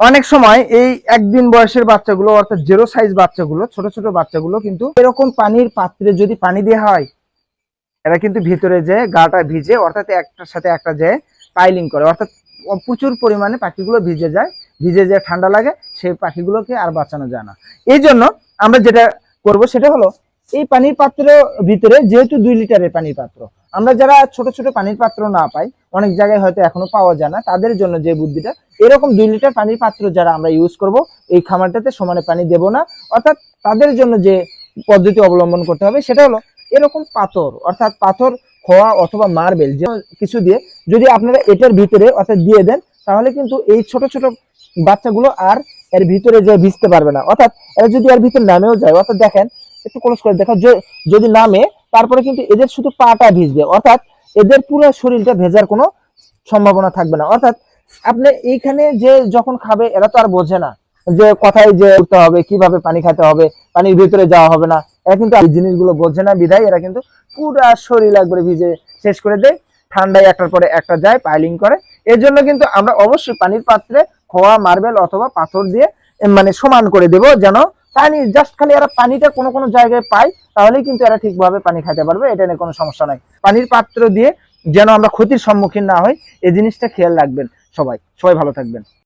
অনেক সময় এই একদিন বয়সের বাচ্চাগুলো অর্থাৎ জেরো সাইজ বাচ্চাগুলো, ছোট ছোট বাচ্চাগুলো কিন্তু এরকম পানির পাত্রে যদি পানি দেওয়া হয়, এরা কিন্তু ভিতরে যে গাটা ভিজে অর্থাৎ একটার সাথে একটা যে পাইলিং করে। অর্থাৎ প্রচুর পরিমাণে পাখিগুলো ভিজে যায়, ভিজে যে ঠান্ডা লাগে, সেই পাখিগুলোকে আর বাঁচানো যায় না। এই জন্য আমরা যেটা করব সেটা হলো এই পানির পাত্রের ভিতরে যেহেতু দুই লিটারের পানির পাত্র, আমরা যারা ছোট ছোট পানির পাত্র না পাই, অনেক জায়গায় হয়তো এখনও পাওয়া যায় না, তাদের জন্য যে বুদ্ধিটা, এরকম দুই লিটার পানির পাত্র যারা আমরা ইউজ করব, এই খামারটাতে সমানে পানি দেব না। অর্থাৎ তাদের জন্য যে পদ্ধতি অবলম্বন করতে হবে, সেটা হলো এরকম পাথর, অর্থাৎ পাথর, খোয়া অথবা মার্বেল, যে কিছু দিয়ে যদি আপনারা এটার ভিতরে অর্থাৎ দিয়ে দেন, তাহলে কিন্তু এই ছোট ছোট বাচ্চাগুলো আর এর ভিতরে যে ভিজতে পারবে না। অর্থাৎ এরা যদি এর ভিতরে নামেও যায়, অর্থাৎ দেখেন একটু ক্লোজ করে দেখো যদি নামে, তারপরে কিন্তু এদের শুধু পাটা ভিজবে। অর্থাৎ এদের পুরো শরীরটা ভেজার কোনো সম্ভাবনা থাকবে না। অর্থাৎ আপনি এইখানে যে যখন খাবে, এরা তো আর বোঝে না যে কোথায় যে উঠতে হবে, কীভাবে পানি খেতে হবে, পানির ভিতরে যাওয়া হবে না। এরা কিন্তু এই জিনিসগুলো বোঝে না, বিধায় এরা কিন্তু পুরা শরীর একবারে ভিজে শেষ করে দেয়। ঠান্ডায় একটার পরে একটা যায়, পাইলিং করে। এর জন্য কিন্তু আমরা অবশ্যই পানির পাত্রে খোয়া, মার্বেল অথবা পাথর দিয়ে মানে সমান করে দেব যেন পানি জাস্ট খালি এরা পানিটা কোনো কোনো জায়গায় পায়, তাহলেই কিন্তু এরা ঠিকভাবে পানি খাইতে পারবে, এটা নিয়ে কোনো সমস্যা নাই। পানির পাত্র দিয়ে যেন আমরা ক্ষতির সম্মুখীন না হই, এই জিনিসটা খেয়াল রাখবেন সবাই। সবাই ভালো থাকবেন।